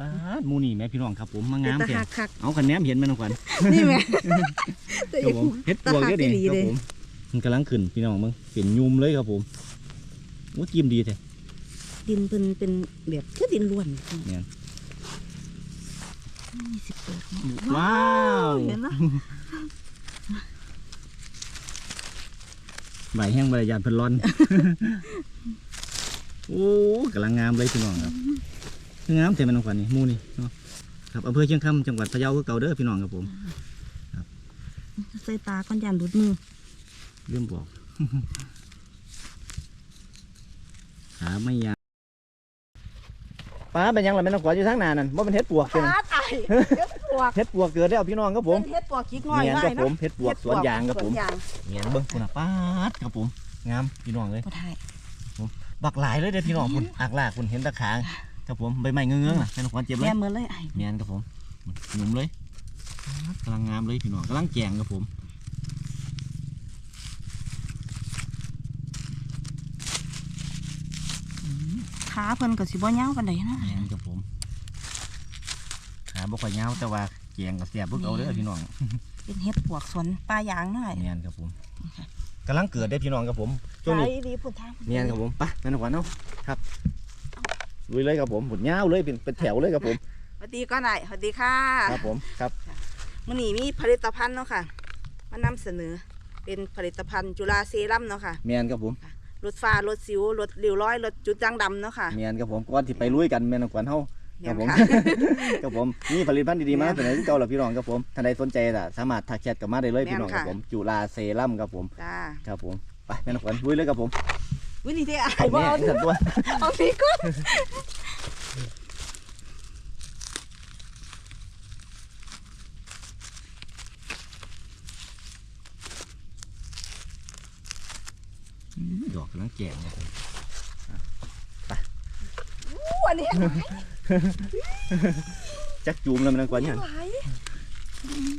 ป้าดหมูนี่แม่พี่น้องครับผมมางามตะแท้หักคักเอาคะแนนเห็นไหมน้องขวัญนี่แม่ครับผมเฮ็ดปวกเด้อดิตะหักอีหลีครับเลยผมมันกำลังขึ้นพี่น้องมึงเป็นยุมเลยครับผมโอ้จิ้มดีแท้ดินเป็นเป็นแบบคือดินล้วนเนี่ยมีสิบเปิดว้าวเห็นนะใบแห้งใบยานเพิ่นร้อน โอ้กำลังงามเลยพี่น้องครับ งามแต่มันน้องขวัญนี่หมูนี่เนาะครับอำเภอเชียงคำจังหวัดพะเยาคือเก่าเด้อพี่น้องครับผมใส่ตาก้อนยันหลุดมือเรื่องบอกขาไม่ยาวป้าเป็นหยังล่ะแม่น้องขวัญอยู่ทางหน้านั่นบ่เป็นเฮ็ดปวกเป็นตาตายเฮ็ดปวกเฮ็ดปวกเกิดแล้วพี่น้องครับผมเป็นเฮ็ดปวกกิ๊กน้อยเมียนได้ครับผเนาะมเฮ็ดปวกสวนยางครับผมสวนยางเมียนเบิ่งคุณน่ะป้าดครับผมงามพี่น้องเลยบ่ได้บักหลายเลยเด้อพี่น้องคุณอักลากคุณเห็นตะขา ครับผมใบไม้เงื้องๆน่ะแม่น้องขวัญเจ็บเลแม่ยเหมือนเลยไอ้เมียนครับผมหนุ่มเลยกำลังงามเลยพี่น้องกำลังแจงครับผมขาเพิ่นก็สิบ่ยาวปานใดนะเมียนครับผมขาบ่ค่อยยาวแต่ว่าแจงก็แซ่บเบิ่งเอาเด้อพี่น้องเป็นเฮ็ดปวกสวนป่ายางหน่อยเมียนครับผมกำลังเกิดได้อพี่น้องครับผมช่วงนี้ไอ้ดีพุ่นทางเมียนครับผมไปแม่นขวัญเนาะครับ ลุยเลยครับผมหมดยาวเลยเป็นเป็นแถวเลยครับผมสวัสดีก่อนได้สวัสดีค่ะครับผมครับมื้อนี้มีผลิตภัณฑ์เนาะค่ะมานำเสนอ เป็นผลิตภัณฑ์จุฬาเซรั่มเนาะค่ะเมียนครับผมลดฝ้าลดสิวลดริ้วรอยลดจุดด่างดำเนาะค่ะเมียนครับผมก่อนที่ไปลุยกันแม่นขวัญเฮาเนี่คยรับผมค่ะครับผมนี่ผลิตภัณฑ์ดีๆมาแม่นเป็นอะไรที่เก่าหรอพี่น้องครับผมท่านใดสนใจน่ะสามารถทักแชทกับมาได้เลยแม่นพี่น้องครับค่ะผมจุฬาเซรั่มครับผมจ้าครับผมไปแม่นขวัญลุยเลยครับผม วินี่ที่ไอ้บ่แม่เอาสันตัวเอาสิก่อนดอกกำลังแก่ครับผมอู้อันนี้จักจูมแล้วแม่นขวัญเนี่ยไหว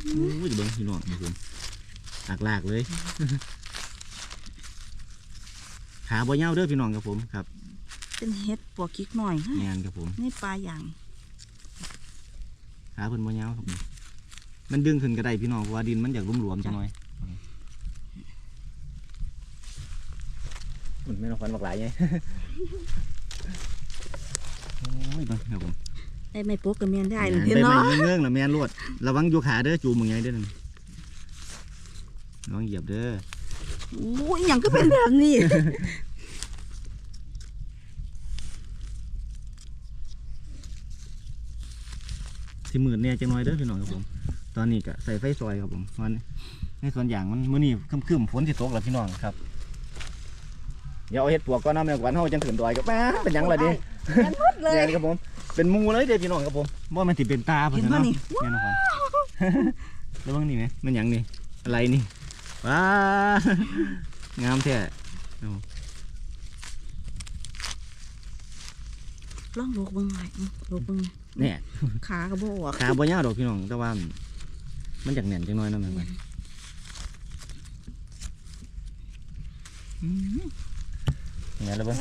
อู้ยเบิ่งพี่น้องครับผมหักลากเลย ขาบ่ยาวเด้อพี่น้องครับผมครับ เป็นเฮ็ดปวกกิ๊กหน่อยแม่นครับผม นี่ปลายางขาเพิ่นบ่ยาวครับผมมันดึงขึ้นก็ได้พี่น้องเพราะว่าดินมันอยากหลวมๆจังหน่อยมันไม่ต้องฟันหลากหลายไงโอ้ยเบิ่งครับผมได้ไม่ปกกับเมียนได้แม่นเห็นได้ไหมเนาะเงื่องๆละแม่นรวดระวังอยู่ขาเด้อจูมมึงไงเด้อนั่นระวังเหยียบเด้อ อู้ยหยังก็เป็นแบบนี้ สิหมื่นเนี่ยจังน้อยเด้อพี่น้องครับผม ตอนนี้ก็ใส่ไฟซอยครับผมมันในส่วนอย่างมันมื้อนี้ครึมๆฝนสิตกแล้วพี่น้องครับเดี๋ยวเอาเฮ็ดปวกก่อนเนาะแม่กวนเฮาจังขึ้นดอยก็แม่เป็นหยังล่ะดิแม่นหมดเลยเนี่ยครับผม เป็นหมูเลยเด้อพี่น้องครับผมบ่แมันสิเป็นตาเพิ่นเห็นน่ะบ่เนาะนี่แม่นบ่แล้วเบิ่งนี่ไหมมันหยังนี่อะไรนี่ ว้างามแท้ลองโลกเบิ่งหน่อยโลกเบิ่งเนี่ยขาก็บ่ออกขาบ่ยาวดอกพี่น้องแต่ว่ามันจากแหน่นจังน้อยเนั่นแหละเนี่ยแล้วเบิ่ง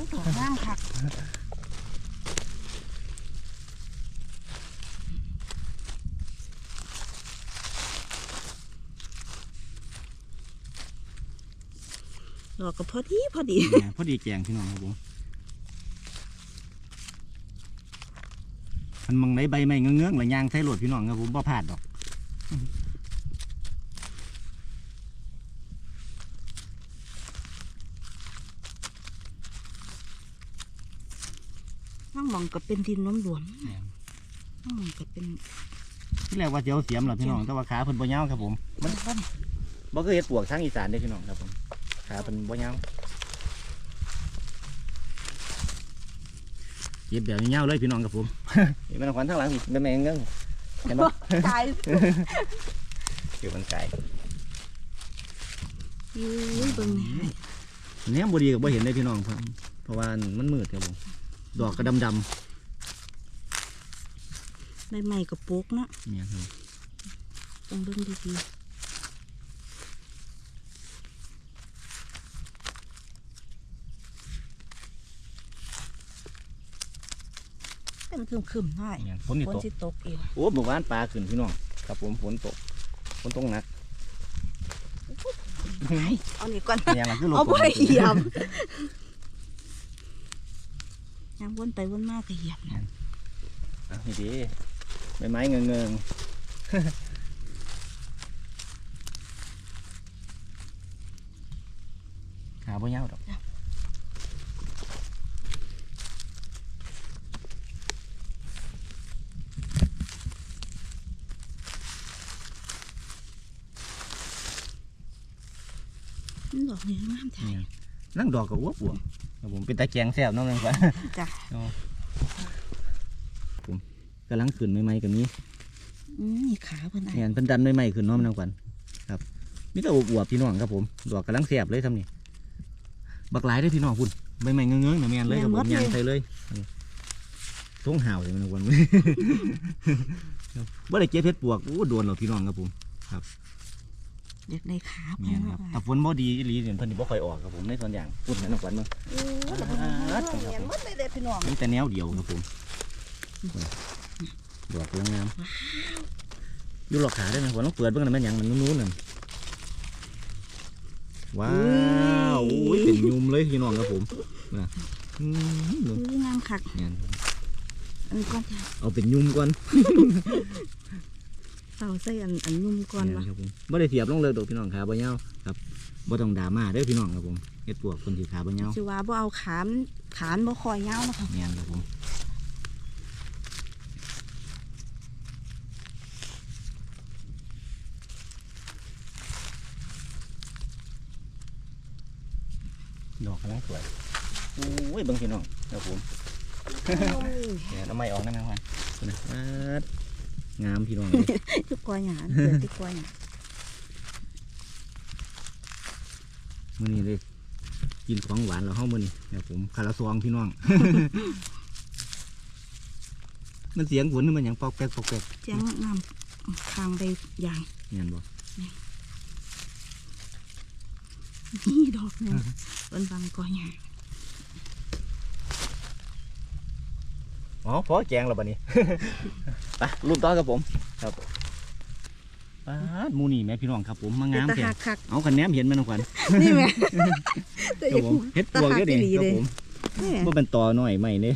ดอกงามคักดอกก็พอดีพอดีเนี่ยพอดีแกงพี่น้องครับผมมันมังในใบไม้เงื้องๆหรือยางไทยโหลดพี่น้องครับผมบ่พลาดดอกนั่งมองก็เป็นดินน้ำหลวมนั่งมองก็เป็นที่แรกว่าจะเอาเสียมหรอพี่น้องแต่ว่าขาเพิ่นบ่ยาวครับผม มันบ้านบ่เคยเฮ็ดปวกทางอีสานเด้อพี่น้องครับผม ขาเพิ่นบ่ยาวเย็บแบบยาวๆเลยพี่น้องครับผมเห็นไหมน้องขวัญทางหลังนี่แม่ๆเงื้องเห็นบ่ตายอยู่มันไกลอุ้ยเบิ่งนี่เนี่ยบดีกับบ่เห็นได้พี่น้องครับเพราะว่ามันมืดครับผมดอกก็ดำใบไม้ก็ปลูกเนาะๆเนี่ยครับต้องเบิ่งดีๆ เป็นครึมๆหน่อยเนี่ยฝนนี่ฝนตกสิตกอีกโอ้เมื่อวานปลาขึ้นพี่น้องครับผมฝนตกฝนตกหนักเอานี่ก่อนอย่างนั้นคือลมเอาฝไปนเหยียบยังวนไปวนมากก็เหยียบนะอะนี่ดีใบไม้เงงเงงขาบ่ยาวดอก มันดอก นี้งามแท้เนี่ยนั่งดอกกับอ้วบอ้วบครับผมเป็นตาแกงแซ่บเน้องนึงก่อนจ้ะผมกำลังขึ้นใหม่ๆกับนี้อืมนี่ขาเพิ่นได้เนี่ยเพิ่นดันใหม่ๆขึ้นเน้องนึงก่อนครับมีแต่อวบๆพี่น้องครับผมดอกกำลังแซ่บเลยทำนี่บักหลายเลยพี่น้องพุ่นใบไม้เงงเงงๆเนี่ยแม่นเลยครับผมยางใส่เลยนี่ต้องห่าวเลยมันวันครับบ่ได้เก็บเพชรปวกโอ้โดนหรอกพี่น้องครับผม อยากได้ขาแม่เพิ่นนครับว่าถ้าฝนบ่ดีอีหลีเนี่ยเพิ่นสิบ่ค่อยออกครับผมในส่วนอย่างพุ่นนั่นนะขวัญมึงโอ้ยแล้วเพิ่นเห็นหมดเลยเด้อพี่น้องมีแต่แนวเดียวครับผมดอกกำลังงามอยู่หลอกขาได้ไหมขวัญต้องเปิดเบิ่งหน่อยแม่นหยังมันนู้นๆนั่นว้าวโอ้ยเป็นยุมเลยพี่น้องครับผมนะอืมเบิ่งอุ้ยงามคักเนี่ยอันนี้ก่อนจ้ะเอาเป็นยุมก่อน เต่าใส่อันอันนุ่มก่อนเนี่ยวะครับผมบ่ได้เสียบลงเลยดอกพี่น้องขาบ่ยาวครับบ่ต้องดราม่าเด้อพี่น้องครับผมเฮ็ดปวกคนที่ขาบ่ยาวสิว่าบ่เอาขามขานบ่คอยยาวนะคะแม่นครับผมดอกกำลังสวยโอ้ยเบิ่งพี่น้องครับผมเดี๋ยวน้ำไม้ออกได้ไหมครับคุณนะป๊าด งามพี่น้องเลยทุกกอยหยานเกิดทุกกอยหยานมื้อนี้เลยกินของหวานแล้วเฮามื้อนี้ครับผมคาราซองพี่น้อง มันเสียงฝนนี่มันหยังปอกแป๊กปอกแป๊กเจียงงามคางไปยางเงี้ยบ่นี่ดอกหนึงบนบางกอยหยา อ๋อพอแจงแล้วบัดนี้ ไปรุ่นต่อครับผม ครับป๊าดหมูนี่แม่พี่น้องครับผมมางามตะแท้หักคักเอาคะแนนเห็นไหมน้องขวัญนี่แม่แต่ครับผมเฮ็ดปวกเยอะดิตะหักอีหลีครับเลยผมแม่บ่เป็นตอหน่อยใหม่เนี่ย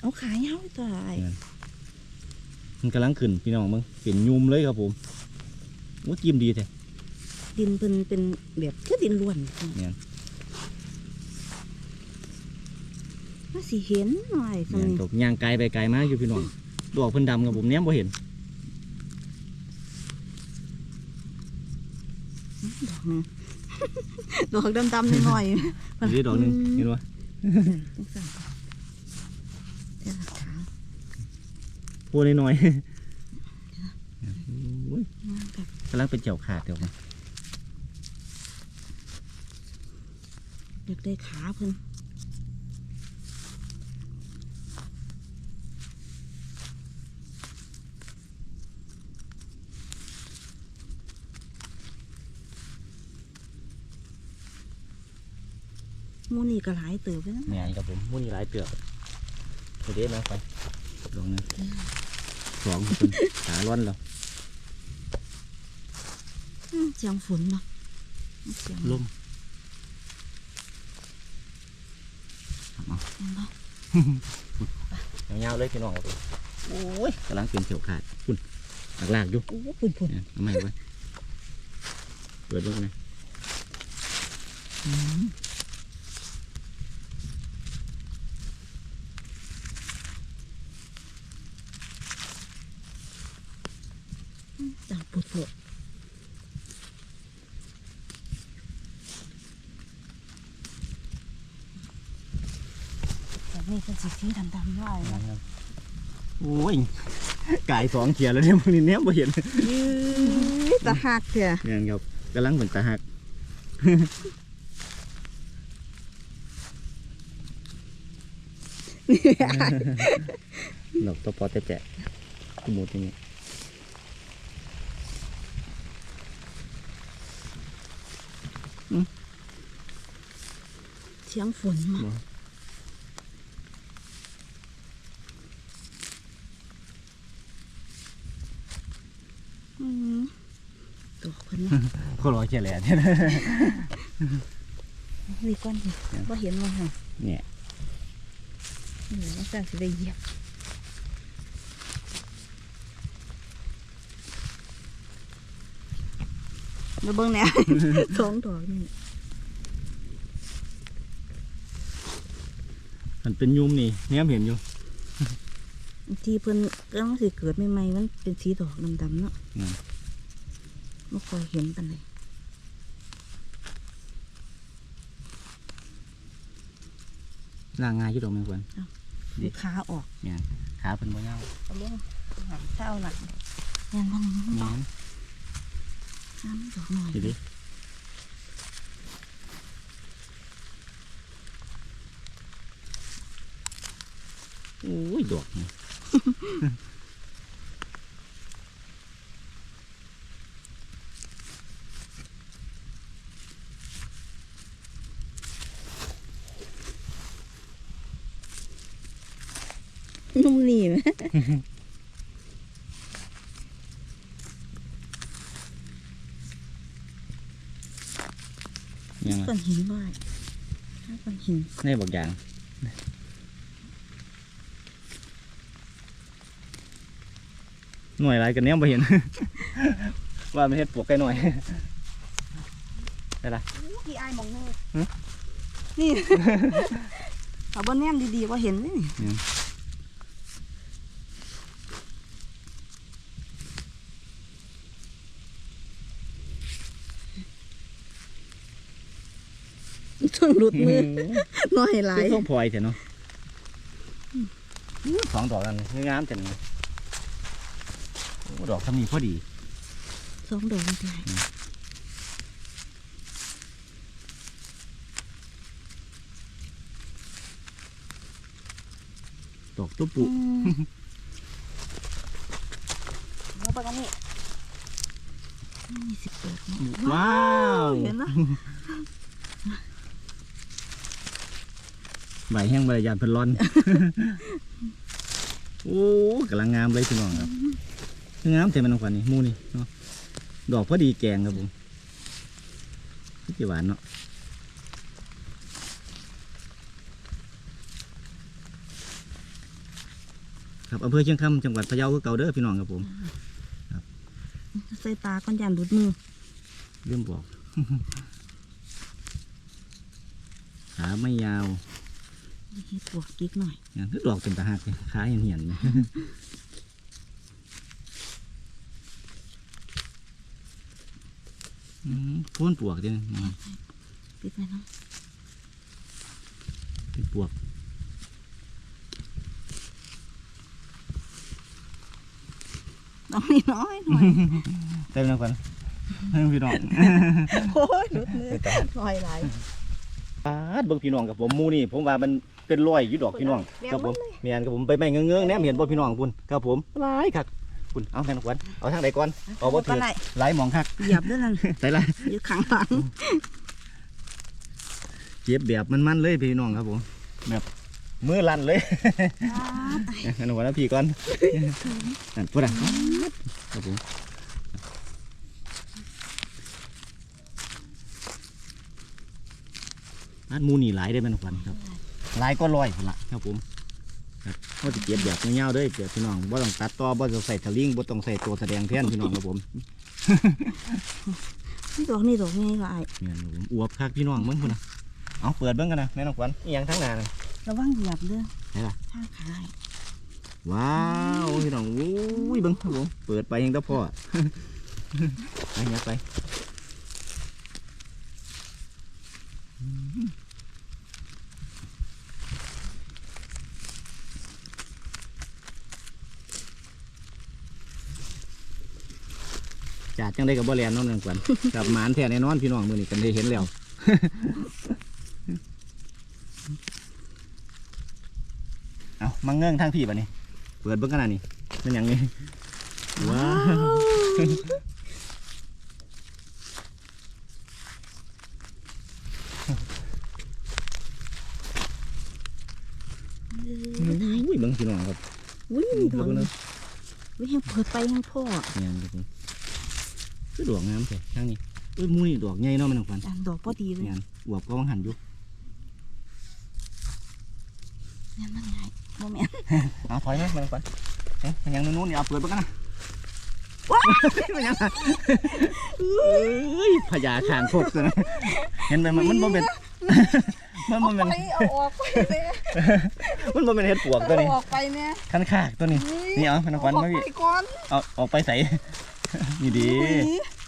เอาขายาวตัวไอ้มันกำลังขึ้นพี่น้องมึงเป็นยุมเลยครับผมว่าจิ้มดีแท้ดินเป็นเป็นแบบคือดินล้วนเนี่ย มาสิเห็นหน่อยตรงเนี่ยนี้ตกย่างไกลไปไกลมากอยู่พี่น้องดอกเพิ่นดำครับผมแนมบ่เห็นดอกหนึงดอกดำๆหน่อยๆอีกดอกหนึงเห็นบ่จังสั่นเดี๋ยวขาพูดน้อยๆโอ้ยงามแบบกำลังเป็นเจียวขาดเดี๋ยวมาอยากได้ขาเพิ่น มูนี่ก็หลายเติบเลยนะเนี่ยครับผมมูนี่หลายเตือกไปเด็ดนะไปดอกหนึงสองคนขาร้อนแล้วอืมเสียงฝนเนาะเสียงลมเห็นปะยาวๆเลยพี่น้องครับผมโอ้ยกำลังเป็นเขียวขาดคุณหลากๆอยู่โอ้ฝุ่นฝุ่นเนี่ยทำไมไว้เปิดดูนะ จังปุดปุดแต่นี่ เป็นสีสีดำๆย่อยนะโอ้ยกายสองเขียแล้วเนี่ยพวกนี้เนี่ยบ่เห็นยืดตะหักเถอะเนี่ยครับกำลังเหมือนตาหักดอกตัวปอแจะๆขมูดอย่างนี้เสียงฝนมา อืม ตัวเพิ่นก็รอแค่แหละเนี่ยนี่ก้อนนี่บ่เห็นว่าหั่นเนี่ยนี่ว่าสั่นสิได้เหยียบมาเบิ่งแหน่สองดอกนี่มันเป็นยุมนี่เนี่ยเห็นอยู่ที่เพิ่นกำลังสิเกิดใหม่ๆมันเป็นสีดอกดำๆเนาะ อืมบ่ค่อยเห็นปานใดล่างง่ายอยู่ดอกแม่ควรดิขาออกเนี่ยขาเพิ่นบ่ยาวเอาลงหางเท้าหลังยันบ้างแม่นน้ำดอกหน่อยสิดิโอ้ยดอกนี่นุ่มนี่ไหม ยังไงก้อนหินบ่อยก้อนหินในบอกอย่างหน่วยไรกันเนี้ยบ่เห็น ว่ามันเฮ็ดปวกไก่หน่อยพี่ไอ้มองหึนี่เอาบนแนมดีๆว่าเห็นเลยนี่ อืมต้องหลุดมือน้อยหลาคืยอต้องพลอยเถอะเนาะสองดอกกันงามจังเลยโอ้ดอกทำนี้พอดีสองดอกมันได้ดอกตุ๊ปุมาปะกันนี่นี่สิบแปดว้าวเห็นนะ ใบแห้งใบยานเพิ่นร้อน โอ้กำลังงามเลยพี่น้องครับ งามเต็มมันกว่านี้หมูนี่เนาะ ดอกพอดีแกงครับผมที่หวานเนาะครับอำเภอเชียงคำจังหวัดพะเยาคือเก่าเด้อพี่น้องครับผมใส่ปลาก้อนยานหลุดมือเริ่มบอก ขาไม่ยาวเฮ็ด ปวกกิ๊กหน่อยอย่างคือดอกเป็นตาหักเลยขาเหียนเหียนๆเลยอืมพ่นปวกจังอืมปิดไว้เนาะเป็นปวกน้อยน้อยหน่อยเต็มแล้วกันให้พี่น้องโอ้ยหลุดมือน้อยหลายปาดเบิ่งพี่น้องกับผมหมูนี่ ผมว่ามัน เป็นรอยอยู่ดอกพี่น้องแม่นครับผมมันเลยเมียนกับผมไปไม่เงื้องๆแนมเห็นบ่พี่น้องคุณครับผมหลายคักคุณเอาแม่นกวนเอาทางใดก่อนเอาบ่ก็ถือไหนหลายหมองคักเหยียบด้วยนั่นใส่ละอยู่ข้างหลังเจ็บแบบมันๆเลยพี่น้องครับผมแบบมือลั่นเลยงั้นเอาไว้แล้วพี่ก่อนนั่นพูดอะครับผมนัดหมูนี่หลายได้เป็นควันครับ หลายก็ลอยพุ่นละครับผมครับเขาจะเก็บแบบเงาวๆเด้วยเดี๋ยวพี่น้องบ่ต้องตัดต่อบ่ต้องใส่ทะลิงบ่ต้องใส่ตัวแสดงแทนพี่น้องครับผมนี่ดอกนี่ดอกไงก็ไอ้เนี่ยครับผมอวบคักพี่น้องเบิ่งพุ่นนะเอาเปิดเบิ่งกันนะแม่น้องควันอีหยังทั้งหน้าเลยระวังเหยียบเด้อไหนล่ะข้างขาไอ้ว้าวพี่น้องอุ้ยเบิ่งครับผมเปิดไปยังตะพ่อไปเงี้ยไป จัดจังได้กับบ่แลนเน้องเรื่องกวนกับหมานแท้แน่นอนพี่น้องมือนี้กันได้เห็นแล้วเอามาเงื่องทางพี่ปะนี่เปิดเบิ่งขนาดนี้เป็นหยังไงว้าวอุ้ยเบิ่งพี่น้องครับอุ้ยเบิ่งดอกเบิ่งนี่เนาะอุ้ยยังเปิดไปยังพ่อเนี่ย ครับผมคือดอกงามใช่ทางนี้เอ้ยมูนี่ดอกใหญ่เนาะมันของฟันจ้ะดอกพอดีเลยงานอวบก็วังหันอยู่เนี่ยมันไงโมเมนเอาถอยไหมมันของฟันเอ๊ะมันยังนู้นๆนี่เอาเปิดไปกันนะมันยังอะเอ้ยพญาคางคกตัวนะเห็นไหมมันมันบ่เป็นมันบ่เป็นเอาออกไปเลยมันบ่เป็นเห็ดปวกตัวนี้เอาออกไปเนี่ยคันคากตัวนี้นี่เอาพนักงานมาพี่ออกไปก่อนเอาออกไปใส่ นี่ดี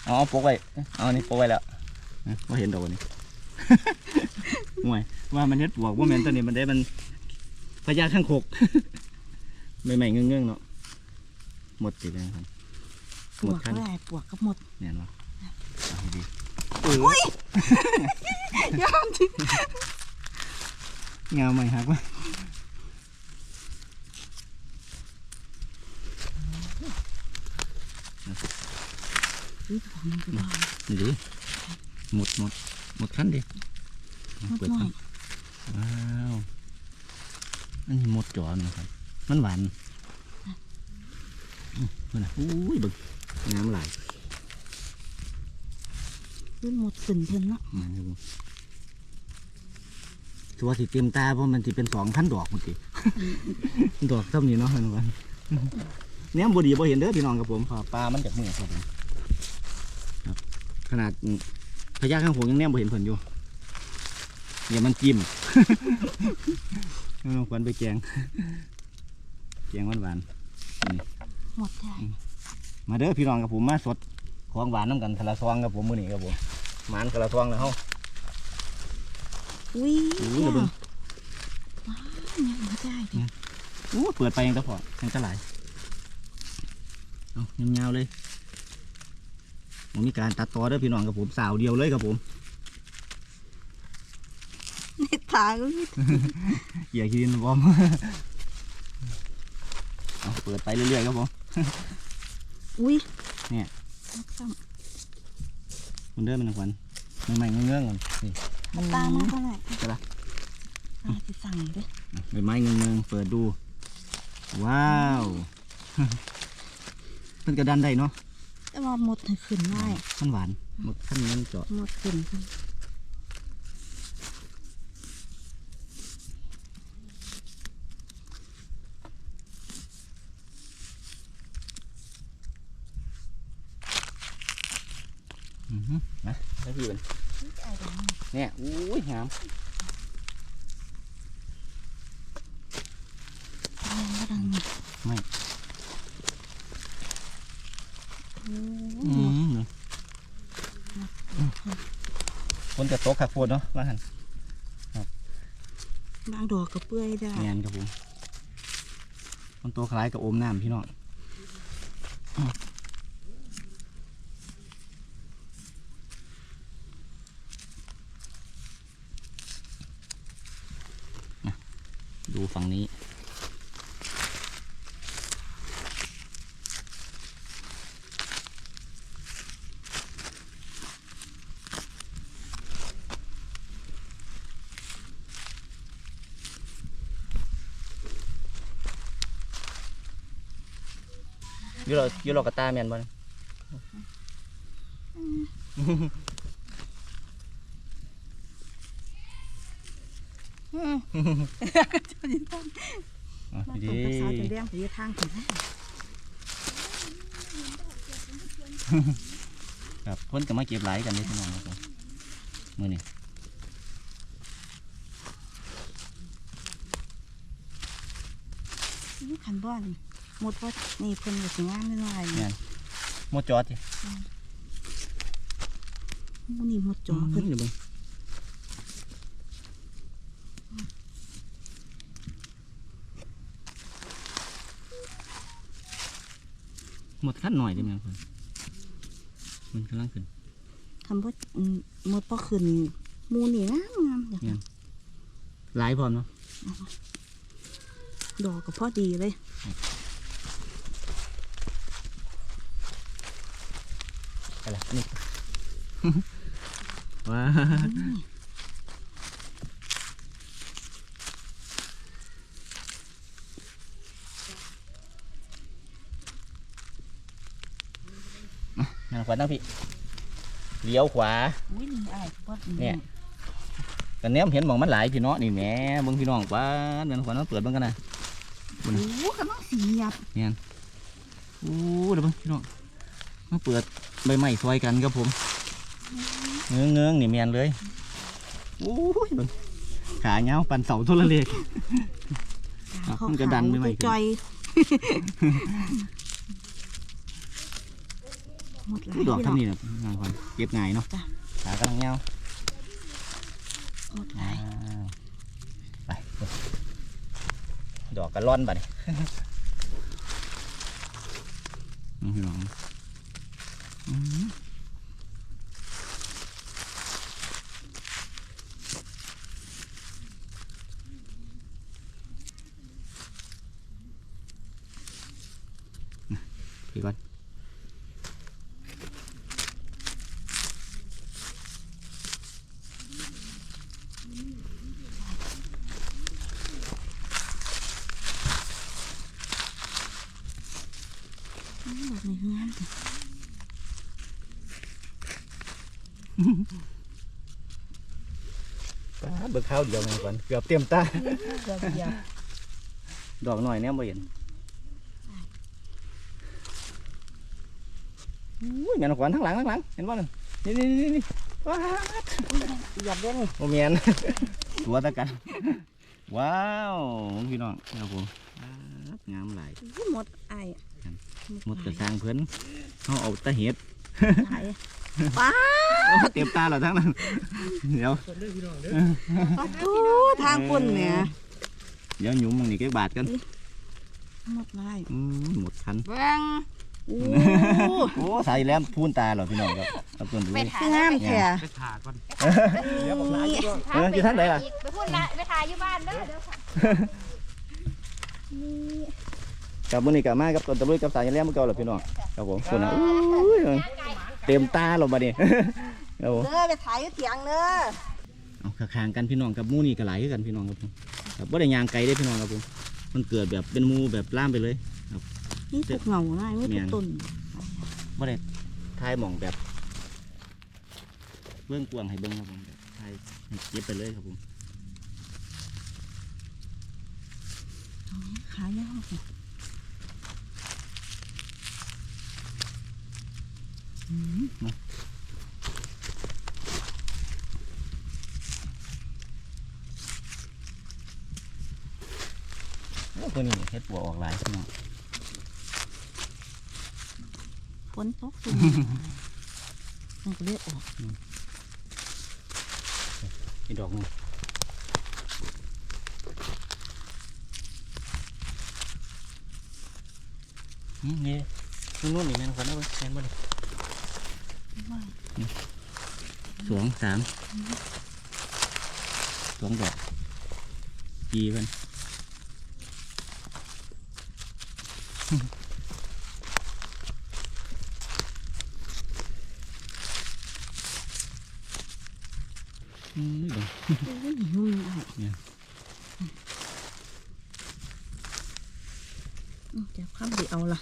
เอาเอาปกไว้เอาอันนี้ปกไว้แล้วว่าเห็นดอกอันนี้ห่วยว่ามันเฮ็ดปวกว่าแม่นตัวนี้มันได้มันพญาข้างคกใหม่ๆเงื่องๆเนาะหมดสิเลยครับปวกก็ได้ปวกก็หมดเนี่ยเนาะเอาให้ดียามจริงเงาใหม่หักวะ นี่ของมันก็ได้นี่ดิหมดหมดหมดขั้นดิเปิดขั้นว้าวอันนี้หมดจอนะครับ มันหวานมันอะอุ้ยบึกน้ำไหลายคือหมดสินเพิ่นเนาะมันครับผมตัวสิเต็มตาเพราะมันสิเป็นสองพันดอกเมื่อกี้ดอกเท่านี้เนาะทุกคนเนี่ยบุดีบ่เห็นเด้อพี่น้องครับผมพอปลามันจากมือครับผมครับ ขนาดพญาข้างผงยังแนมบ่เห็นเพิ่นอยู่อย่ามันจิ้มน้องควันไปแกงแกงหวานหวานหมดได้ๆมาเด้อพี่น้องกับผมมาสดของหวานน้ำกันทะละซองกับผมมื้อนี้ครับผมหมานทะละซองแล้วเฮาอุ้ยอู้ยระเบิดว้าวยังไม่ได้ดิอู้เปิดไปยังตะพอยังตะหลายเอายาวๆเลย ผมมีการตัดต่อเด้อพี่น้องกับผมสาวเดียวเลยครับผมในตาก็มีเกี่ยกินบอมเอาเปิดไปเรื่อยๆครับผมอุ้ยเนี่ยซ้มันเด้อมันควันใหม่ๆเงื่องๆก่อนนี่ำตามมาเท่าไหร่จะละอาจะสั่งด้วยใบไม้เงื่องๆเปิดดู ว้าวมันกระดันได้เนาะ แต่ว่าหมดให้ขึ้นได้มันหวานหมดขั้นนั้นเจาะหมดขึ้นขึ้น อือฮึนะให้พี่เป็นเนี่ยอุ้ยงาม ยังก็ดัง ไม่ โอ้ อืมเนอะ คนจะโต๊ะขักโฟดเนาะว่าหันบางดอกก็เปื่อยได้แมนครับผมคนโตคล้ายกับโอมน้ำพี่น้องนะดูฝั่งนี้ โรอยูโรกบตาแมนบ่เนี่ยอืมก็จะยืนตั้งอะมาดีส่งกระสาวจะเลี้ยงไปยืนทางถึงครับเพิ่นก็มาเก็บหลายกันเลยพี่น้องครับผมมื้อนี้นี่ขันบ้านห มดว่านี่เพิ่นก็สิงามน้อยๆแม่นี่นหมดจอดสิหมูนี่หมดจอเพิ่นเดี๋ยวเบิ่งหมดขั้นหน่อยได้ไหมครับเพิ่นมันกำลังขึ้นทำบ่อืมหมดบ่ขึ้นหมูนี่งามงามเดี๋ยวหลายพร้อมเนาะดอกก็พอดีเลย ไปละ นี่ ว้าทางขวาตั้งพี่ เลี้ยวขวา อุ้ยนี่ไอ้พวกเนี่ยกันแนมเห็นหมองมันหลายพี่น้องนี่แหมเบิ่งพี่น้องป้าดเดินขวาน้องเปิดเบิ่งกันนะโอ้โหกำลังสีหยับโอ้เดี๋ยวเบิ่งพี่น้องมาเปิด ใบไม้ซอยกันครับผมเงื้องเงื้องๆนี่แมนเลยโอ้ยเบิ่งขาเงาวปันเสาโทรเลขอะมันก็ดันไปใหม่จอยๆหมดหลายดอกพี่ทำน้องนี่นะงานก่อนเก็บง่ายเนาะจ้ะขากำลังเงาวหมดหลายไปดอกกระล่อนบัดนี้น้องพี่น้องอืมพี่ก่อน อืมดอกนี้งามจัง ป้าดเบิกข้าวเดียวไงก่อนเกือบเตรียมตาเดี๋ยวเดี๋ยวดอกหน่อยเนี่ยบ่เห็นอุ้ยแม่นขวัญทั้งหลังทั้งหลังเห็นบ่นั่นนี่นี่นี่นี่ว้าดหยับเด้นี่โอเมียนตัวตะกันว้าวพี่น้องครับผมป๊าดงามหลายอุ้ยหมดไอ้หมดกระสร้างเพิ่นเขาเอาแตะเห็ดหลาย ป้าโอ้เต็มตาเราทั้งนั้น เดี๋ยวโอ้ทางคนเนี่ยเดี๋ยวหยุ่มมึงนี่ก็บาทกันหมดหลายอืมหมดคัน เบิ้งโอ้โอ้ใส่แล้วพูนตาเหรอพี่น้องครับครับต้นดูไปคืองามแท้ไปถ่าก่อนนี่เอออยู่ท่านไหนล่ะ ไปพูดละไปถ่ายอยู่บ้านเด้อเดี๋ยวนี่กับมื้อนี้กับมากับต้นตะลุยกับสายยันแหลมเมื่อเก่าเหรอพี่น้องครับผมคนน่ะอุ้ย เต็มตาเราบัดนี้ครับผมเด้อไปถ่ายอยู่เถียงเด้อเอาข้างๆกันพี่น้องกับหมู่นี่ก็หลายคือกันพี่น้องครับผมครับบ่ได้ยางไกลได้พี่น้องครับผมมันเกิดแบบเป็นหมู่แบบล่ามไปเลยนี่ถูกเหงาหน่อยไม่ถูกต้นบ่ได้ทายหม่องแบบเบื้องกวางให้เบิ่งครับผมแบบทายให้เก็บไปเลยครับผมขายาวโอ้ ตัวนี้เฮ็ดบัวออกหลายพี่น้องฝนตกตุ่มมันก็เลยออกอีกดอกหนึงอืมนี่นู่นนู่นนี่แม่นคนเอาไว้แม่นบ่ได้ว่า สองสามสองดอกจีเพิ่นอืมเบิ่งโอ้ยนุ่มอะเนี่ยอืมเดี๋ยวข้ามไปเอาละ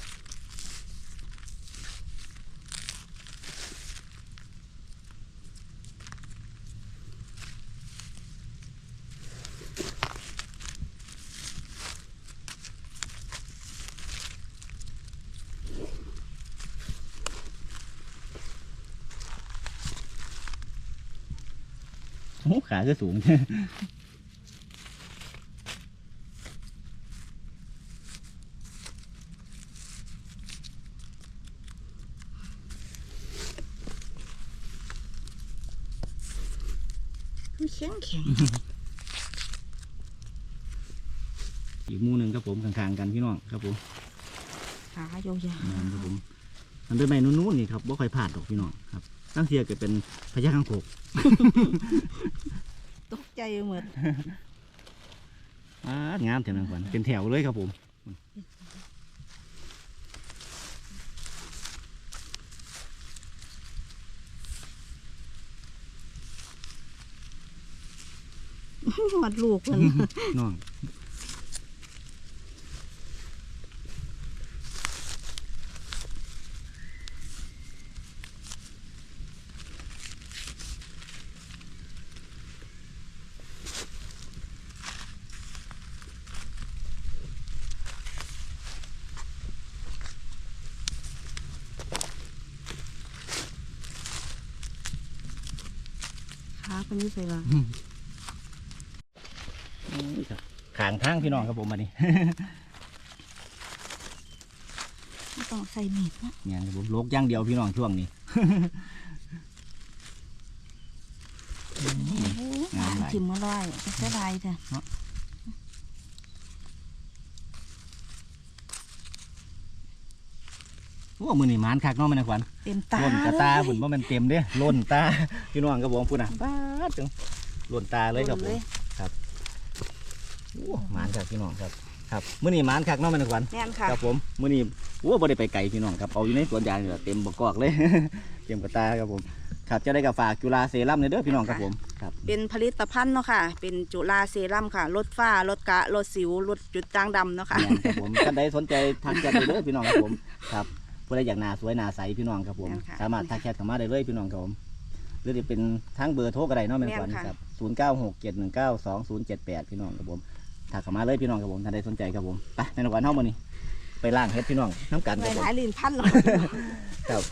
โอ้ขาก็สูงมันแข็งแข็งอีกหมู่หนึ่งครับผมข้างๆกันพี่น้องครับผมขายาวงามครับผมมันเป็นใบนุ่นๆนี่ครับบ่ค่อยผ่านดอกพี่น้องครับ ตั้งเทียก็เป็นพญาคังคกๆตกใจเหมือนอ่างามแถวนั้นก่อนเป็นแถวเลยครับผมหมดลูกมันน้องาเพิ่นอยู่ไสล่ะขางทางพี่น้องครับผมมานี่ ไม่ต้องใส่มีดนะเนี่ยครับผมโลกอย่างเดียวพี่น้องช่วงนี้งามหลาย จิ้มอร่อยเสียดายจ้ะ โอ้มือนี่หมานคักเน้องมันนะขวัญเต็มตาล้นกระตาเลยผุนว่ามันเต็มเด้ล้นตาพี่น้องครับผมพูดนะบ้าดจังล้นตาเลยครับผมโอ้หมานครับพี่น้องครับครับมื้อนี้หมานคักเน้องมันนะขวัญแม่นค่ะครับผมมื้อนี้โอ้บ่ได้ไปไกลพี่น้องครับเอาอยู่ในสวนยางนี่แหละเต็มบกกอกเลย เต็มกระตาครับผมครับจะได้กับฝากจุฬาเซรั่มในเด้อพี่น้องครับผมครับเป็นผลิตภัณฑ์เนาะค่ะ เป็นจุฬาเซรั่มค่ะลดฝ้าลดกระลดสิวลดจุดจางดำเนาะค่ะแม่นครับผมท่านใดสนใจทักแชทได้เลยพี่น้องครับผมครับ ผู้ใดอยากหน้าสวยหน้าใสพี่น้องครับผม แม่นค่ะสามารถทักแชทเข้ามาได้เลยพี่น้องครับผมหรือจะเป็นทั้งเบอร์โทรก็ได้เนาะแม่นขวัญแม่นค่ะ ครับ0967192078พี่น้องครับผมทักเข้ามาเลยพี่น้องครับผมท่านใดสนใจครับผมไปแม่นขวัญเฮามื้อนี้ไปล่างเฮ็ดพี่น้องน้ำกันคไว้รับผมหลายลิ้นพันเนาะครับ